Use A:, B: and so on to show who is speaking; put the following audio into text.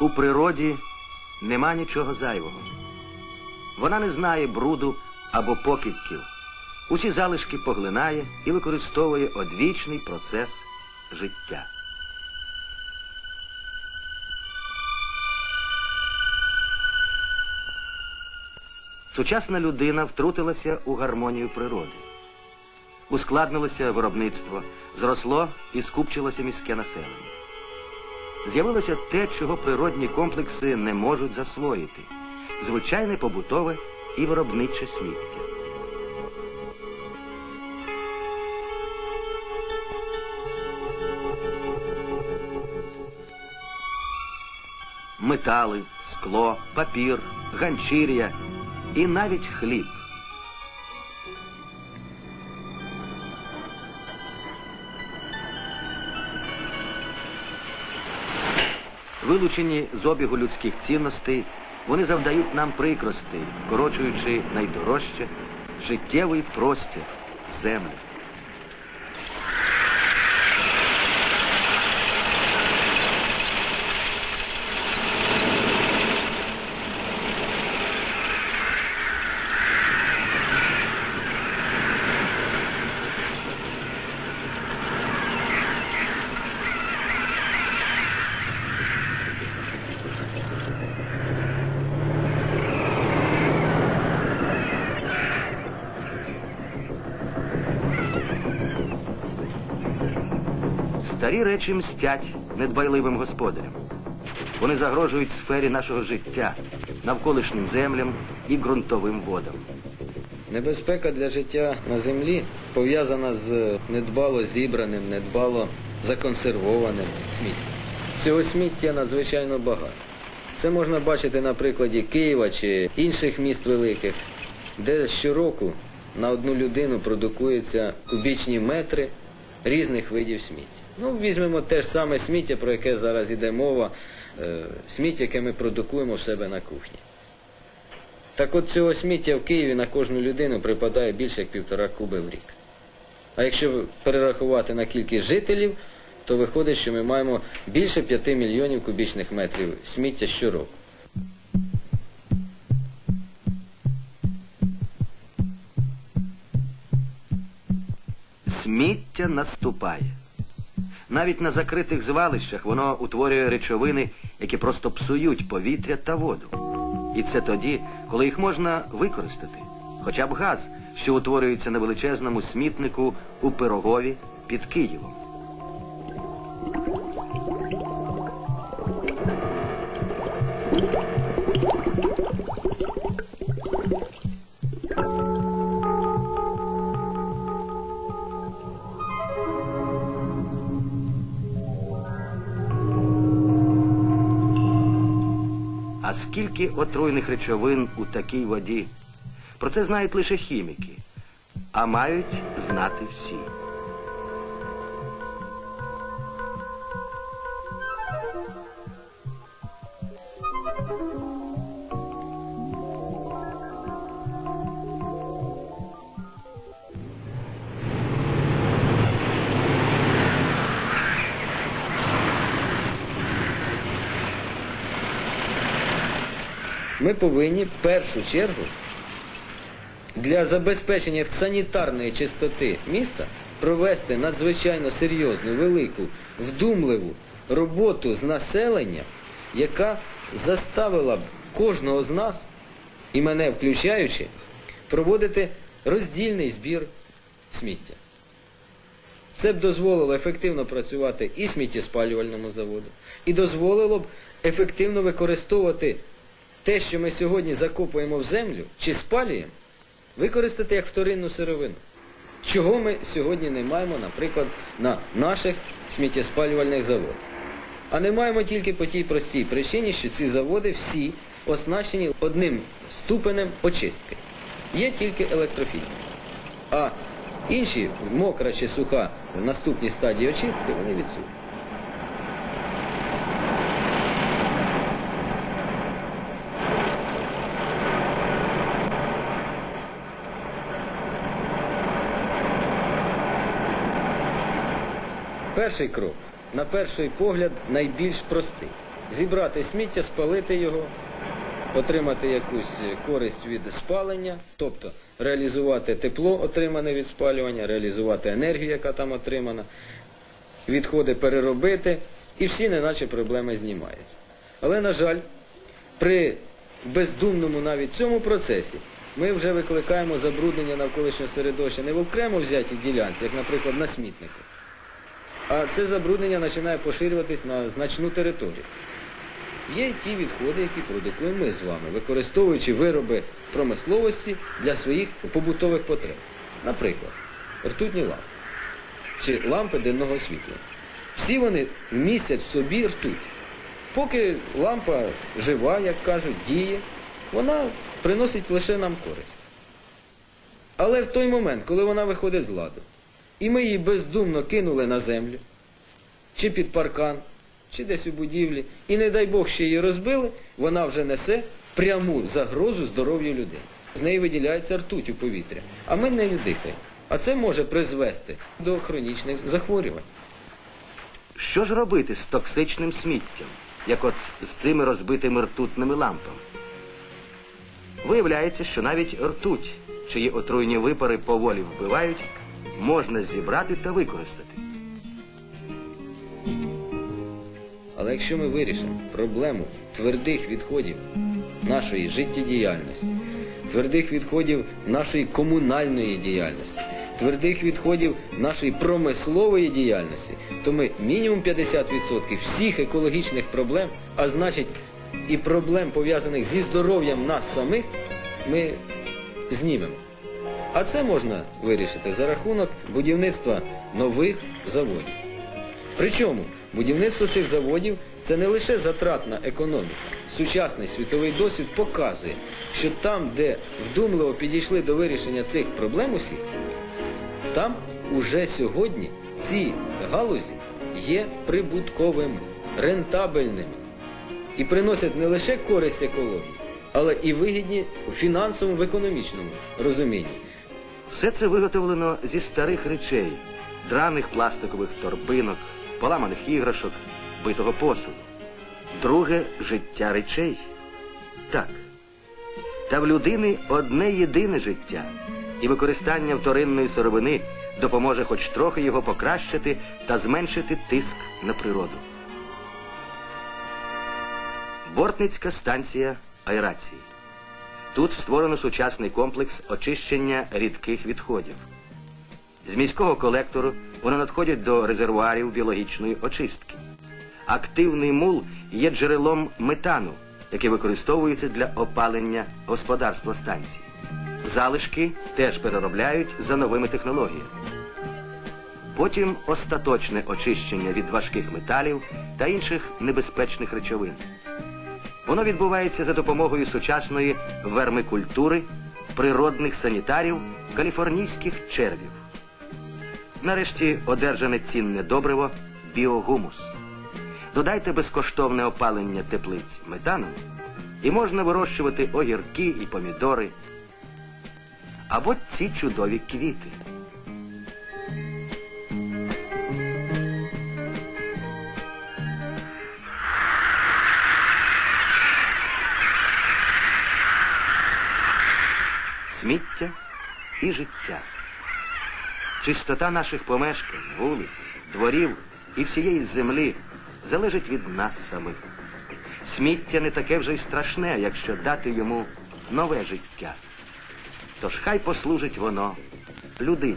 A: У природі нема нічого зайвого. Вона не знає бруду або покидьків. Усі залишки поглинає і використовує одвічний процес життя. Сучасна людина втрутилася у гармонію природи. Ускладнилося виробництво, зросло і скупчилося міське населення. З'явилося те, чого природні комплекси не можуть засвоїти звичайне побутове і виробниче сміття. Метали, скло, папір, ганчір'я і навіть хліб. Вилучені з обігу людських цінностей, вони завдають нам прикростей, корочуючи найдорожче життєвий простір, землю. Старі речі мстять недбайливим господарям. Вони загрожують сфері нашого життя, навколишнім землям і ґрунтовим водам.
B: Небезпека для життя на землі пов'язана з недбало зібраним, недбало законсервованим сміттям. Цього сміття надзвичайно багато. Це можна бачити на прикладі Києва чи інших міст великих, де щороку на одну людину продукуються кубічні метри різних видів сміття. Ну, візьмемо те ж саме сміття, про яке зараз йде мова, е, сміття, яке ми продукуємо в себе на кухні. Так от цього сміття в Києві на кожну людину припадає більше як півтора куби в рік. А якщо перерахувати на кількість жителів, то виходить, що ми маємо більше 5 мільйонів кубічних метрів сміття щороку.
A: Сміття наступає. Навіть на закритих звалищах воно утворює речовини, які просто псують повітря та воду. І це тоді, коли їх можна використати. Хоча б газ, що утворюється на величезному смітнику у Пирогові під Києвом. А скільки отруйних речовин у такій воді? Про це знають лише хіміки, а мають знати всі.
B: Ми повинні в першу чергу для забезпечення санітарної чистоти міста провести надзвичайно серйозну, велику, вдумливу роботу з населенням, яка заставила б кожного з нас, і мене включаючи, проводити роздільний збір сміття. Це б дозволило ефективно працювати і сміттєспалювальному заводу, і дозволило б ефективно використовувати те, що ми сьогодні закопуємо в землю чи спалюємо, використати як вторинну сировину. Чого ми сьогодні не маємо, наприклад, на наших сміттєспалювальних заводах. А не маємо тільки по тій простій причині, що ці заводи всі оснащені одним ступенем очистки. Є тільки електрофільтр. А інші, мокра чи суха, в наступній стадії очистки, вони відсутні. Перший крок, на перший погляд, найбільш простий. зібрати сміття, спалити його, отримати якусь користь від спалення, тобто реалізувати тепло, отримане від спалювання, реалізувати енергію, яка там отримана, відходи переробити, і всі неначе проблеми знімаються. Але, на жаль, при бездумному навіть цьому процесі ми вже викликаємо забруднення навколишнього середовища не в окремо взятій ділянці, як, наприклад, на смітнику. А це забруднення починає поширюватись на значну територію. Є ті відходи, які продукуємо ми з вами, використовуючи вироби промисловості для своїх побутових потреб. Наприклад, ртутні лампи чи лампи денного освітлення. Всі вони містять в собі ртуть. Поки лампа жива, як кажуть, діє, вона приносить лише нам користь. Але в той момент, коли вона виходить з ладу, і ми її бездумно кинули на землю, чи під паркан, чи десь у будівлі, і не дай Бог ще її розбили, вона вже несе пряму загрозу здоров'ю людей. З неї виділяється ртуть у повітря, а ми нею дихаємо. А це може призвести до хронічних захворювань.
A: Що ж робити з токсичним сміттям, як от з цими розбитими ртутними лампами? Виявляється, що навіть ртуть, чиї отруйні випари поволі вбивають, можна зібрати та використати.
B: Але якщо ми вирішимо проблему твердих відходів нашої життєдіяльності, твердих відходів нашої комунальної діяльності, твердих відходів нашої промислової діяльності, то ми мінімум 50% всіх екологічних проблем, а значить і проблем пов'язаних зі здоров'ям нас самих, ми знімемо. А це можна вирішити за рахунок будівництва нових заводів. Причому будівництво цих заводів це не лише затратна економіка. Сучасний світовий досвід показує, що там, де вдумливо підійшли до вирішення цих проблем усіх, там уже сьогодні ці галузі є прибутковими, рентабельними і приносять не лише користь екології, але і вигідні в фінансовому, в економічному розумінні.
A: Все це виготовлено зі старих речей, драних пластикових торбинок, поламаних іграшок, битого посуду. Друге життя речей. Так. Та в людини одне єдине життя, і використання вторинної сировини допоможе хоч трохи його покращити та зменшити тиск на природу. Бортницька станція аерації. Тут створено сучасний комплекс очищення рідких відходів. З міського колектору вони надходять до резервуарів біологічної очистки. Активний мул є джерелом метану, який використовується для опалення господарства станції. Залишки теж переробляють за новими технологіями. Потім остаточне очищення від важких металів та інших небезпечних речовин. Воно відбувається за допомогою сучасної вермикультури, природних санітарів, каліфорнійських червів. Нарешті одержане цінне добриво біогумус. Додайте безкоштовне опалення теплиць метаном, і можна вирощувати огірки і помідори. Або ці чудові квіти. І життя. Чистота наших помешкань, вулиць, дворів і всієї землі залежить від нас самих. Сміття не таке вже й страшне, якщо дати йому нове життя. Тож хай послужить воно людині.